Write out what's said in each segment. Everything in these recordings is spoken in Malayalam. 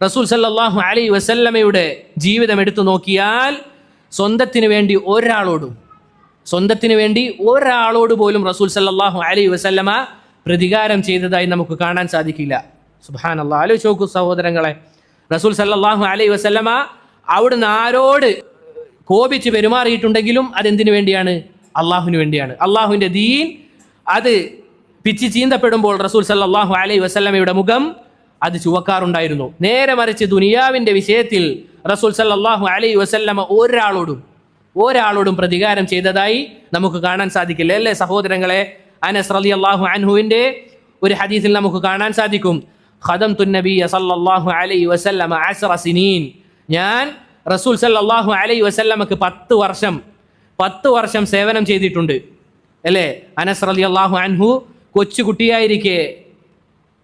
റസൂൽ സല്ലാഹു അലൈഹി വസല്ലമയുടെ ജീവിതം എടുത്തു നോക്കിയാൽ സ്വന്തത്തിന് വേണ്ടി ഒരാളോടും സ്വന്തത്തിന് വേണ്ടി ഒരാളോട് പോലും റസൂൽ സല്ലാഹു അലൈഹി വസല്ലമ പ്രതികാരം ചെയ്തതായി നമുക്ക് കാണാൻ സാധിക്കില്ല. അള്ളാഹ് ആലോചിച്ച് നോക്കൂ സഹോദരങ്ങളെ. റസൂൽ സല്ലാഹു അലൈഹി വസല്ലമ അവിടുന്ന് ആരോട് കോപിച്ച് പെരുമാറിയിട്ടുണ്ടെങ്കിലും അതെന്തിനു വേണ്ടിയാണ്? അള്ളാഹുവിന് വേണ്ടിയാണ്. അള്ളാഹുവിന്റെ ദീൻ അത് പിച്ച് ചീന്തപ്പെടുമ്പോൾ റസൂൽ സല്ലാഹു അലൈ വസല്ലമയുടെ മുഖം അത് ചുവക്കാറുണ്ടായിരുന്നു. നേരെ മറിച്ച് ദുനിയാവിന്റെ വിഷയത്തിൽ റസൂൽ സല്ലാഹു അലൈഹി വസല്ലമ ഒരാളോടും ഒരാളോടും പ്രതികാരം ചെയ്തതായി നമുക്ക് കാണാൻ സാധിക്കില്ല. അല്ലേ സഹോദരങ്ങളെ? അനസ് റലി അള്ളാഹു അൻഹുവിന്റെ ഒരു ഹദീസിൽ നമുക്ക് കാണാൻ സാധിക്കും. ഖദം തുന്നബിയ സല്ലല്ലാഹു അലൈ വസല്ലമ അസറസിനീൻ ഞാൻ റസൂൽ സല്ലാഹു അലൈ വസല്ലമക്ക് പത്ത് വർഷം പത്ത് വർഷം സേവനം ചെയ്തിട്ടുണ്ട്. അല്ലേ? അനസ് റലി അള്ളാഹു അൻഹു കൊച്ചുകുട്ടിയായിരിക്കെ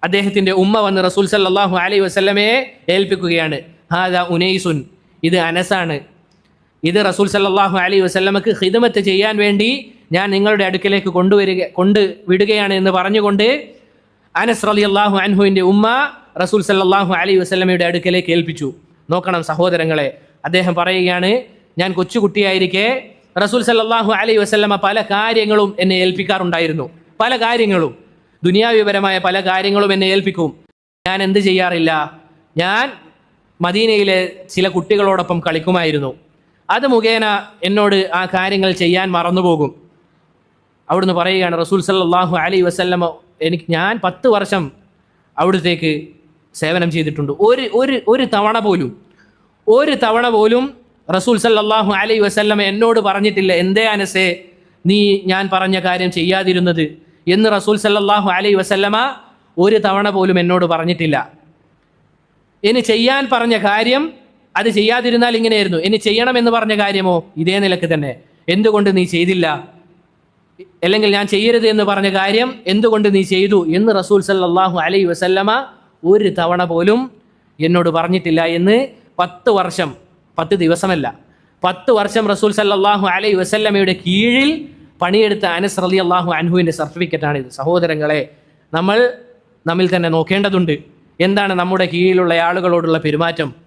അദ്ദേഹത്തിന്റെ ഉമ്മ വന്ന് റസൂൽ സല്ലാഹു അലൈ വസ്ലമയെ ഏൽപ്പിക്കുകയാണ്. ഹാദ ഉനൈസുൻ. ഇത് അനസാണ്. ഇത് റസൂൽ സല്ലാഹു അലൈ വസ്ലമക്ക് ഹിദമത്ത് ചെയ്യാൻ വേണ്ടി ഞാൻ നിങ്ങളുടെ അടുക്കലേക്ക് കൊണ്ടുവരിക കൊണ്ട് വിടുകയാണ് എന്ന് പറഞ്ഞുകൊണ്ട് അനസ് റളിയല്ലാഹു അൻഹുവിന്റെ ഉമ്മ റസൂൽ സല്ലാഹു അലൈ വസ്ലമയുടെ അടുക്കലേക്ക് ഏൽപ്പിച്ചു. നോക്കണം സഹോദരങ്ങളെ അദ്ദേഹം പറയുകയാണ് ഞാൻ കൊച്ചുകുട്ടിയായിരിക്കെ റസൂൽ സല്ലാഹു അലൈ വസ്ലമ പല കാര്യങ്ങളും എന്നെ ഏൽപ്പിക്കാറുണ്ടായിരുന്നു. പല കാര്യങ്ങളും. ദുനിയാവിപരമായ പല കാര്യങ്ങളും എന്നെ ഏൽപ്പിക്കും. ഞാൻ എന്ത് ചെയ്യാറില്ല? ഞാൻ മദീനയിലെ ചില കുട്ടികളോടൊപ്പം കളിക്കുമായിരുന്നു. അത് മുഖേന എന്നോട് ആ കാര്യങ്ങൾ ചെയ്യാൻ മറന്നുപോകും. അവിടുന്ന് പറയുകയാണ് റസൂൽ സല്ലാഹു അലൈഹി വസല്ലമ എനിക്ക് ഞാൻ പത്ത് വർഷം അവിടത്തേക്ക് സേവനം ചെയ്തിട്ടുണ്ട്. ഒരു ഒരു ഒരു തവണ പോലും ഒരു തവണ പോലും റസൂൽ സല്ലാഹു അലൈ വസല്ലമ എന്നോട് പറഞ്ഞിട്ടില്ല എന്തേ അനസേ നീ ഞാൻ പറഞ്ഞ കാര്യം ചെയ്യാതിരുന്നത് എന്ന് റസൂൽ സല്ലാഹു അലൈ വസല്ലമ ഒരു തവണ പോലും എന്നോട് പറഞ്ഞിട്ടില്ല. ഇനി ചെയ്യാൻ പറഞ്ഞ കാര്യം അത് ചെയ്യാതിരുന്നാൽ ഇങ്ങനെയായിരുന്നു. ഇനി ചെയ്യണം എന്ന് പറഞ്ഞ കാര്യമോ? ഇതേ നിലയ്ക്ക് തന്നെ. എന്തുകൊണ്ട് നീ ചെയ്തില്ല? അല്ലെങ്കിൽ ഞാൻ ചെയ്യരുത് എന്ന് പറഞ്ഞ കാര്യം എന്തുകൊണ്ട് നീ ചെയ്തു എന്ന് റസൂൽ സല്ലാഹു അലൈ വസല്ലമ ഒരു തവണ പോലും എന്നോട് പറഞ്ഞിട്ടില്ല എന്ന് പത്ത് വർഷം പത്ത് ദിവസമല്ല പത്ത് വർഷം റസൂൽ സല്ലാഹു അലൈ വസല്ലമയുടെ കീഴിൽ പണിയെടുത്ത അനസ് റലി അള്ളാഹു അൻഹുവിന്റെ സർട്ടിഫിക്കറ്റാണ് ഇത് സഹോദരങ്ങളെ നമ്മൾ നമ്മിൽ തന്നെ നോക്കേണ്ടതുണ്ട്. എന്താണ് നമ്മുടെ കീഴിലുള്ള ആളുകളോടുള്ള പെരുമാറ്റം?